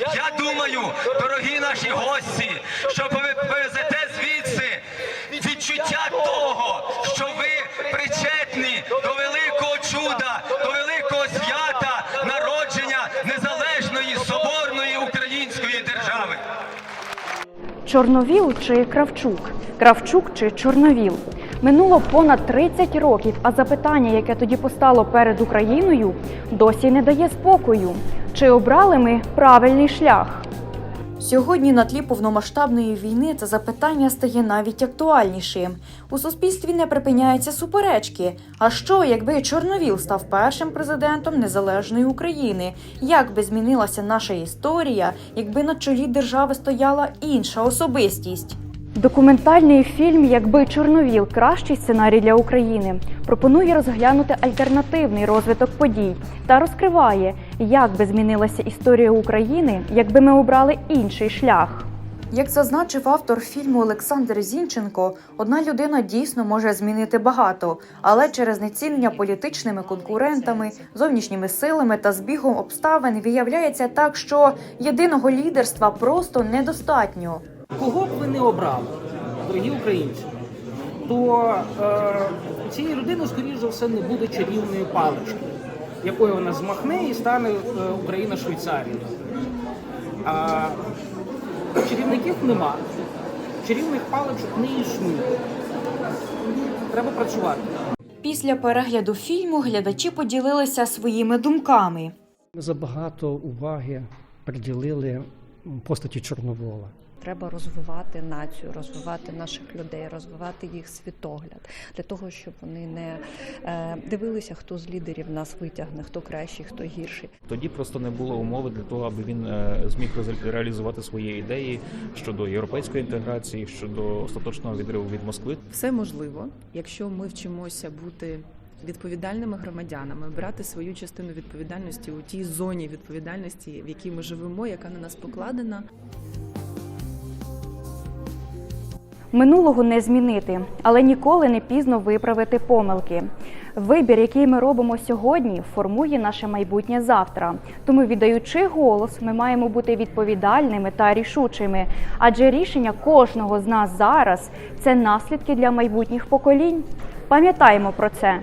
Я думаю, дорогі наші гості, що ви повезете звідси відчуття того, що ви причетні до великого чуда, до великого свята народження незалежної соборної української держави. Чорновіл чи Кравчук? Кравчук чи Чорновіл? Минуло понад 30 років, а запитання, яке тоді постало перед Україною, досі не дає спокою. Чи обрали ми правильний шлях? Сьогодні на тлі повномасштабної війни це запитання стає навіть актуальнішим. У суспільстві не припиняються суперечки. А що, якби Чорновіл став першим президентом незалежної України? Як би змінилася наша історія, якби на чолі держави стояла інша особистість? Документальний фільм Якби Чорновіл кращий сценарій для України пропонує розглянути альтернативний розвиток подій та розкриває, як би змінилася історія України, якби ми обрали інший шлях. Як зазначив автор фільму Олександр Зінченко, одна людина дійсно може змінити багато, але через нецілення політичними конкурентами, зовнішніми силами та збігом обставин виявляється так, що єдиного лідерства просто недостатньо. Кого б ви не обрали, дорогі українці, то е, цієї людини, скоріш за все, не буде чарівної палички, якою вона змахне і стане е, Україна Швейцарією. А чарівників нема. Чарівних паличок не існує. Треба працювати. Після перегляду фільму глядачі поділилися своїми думками. Ми забагато уваги приділили постаті Чорновола. Треба розвивати націю, розвивати наших людей, розвивати їх світогляд для того, щоб вони не е, дивилися, хто з лідерів нас витягне, хто кращий, хто гірший. Тоді просто не було умови для того, аби він е, зміг реалізувати свої ідеї щодо європейської інтеграції, щодо остаточного відриву від Москви. Все можливо, якщо ми вчимося бути відповідальними громадянами, брати свою частину відповідальності у тій зоні відповідальності, в якій ми живемо, яка на нас покладена. Минулого не змінити, але ніколи не пізно виправити помилки. Вибір, який ми робимо сьогодні, формує наше майбутнє завтра. Тому, віддаючи голос, ми маємо бути відповідальними та рішучими, адже рішення кожного з нас зараз це наслідки для майбутніх поколінь. Пам'ятаємо про це.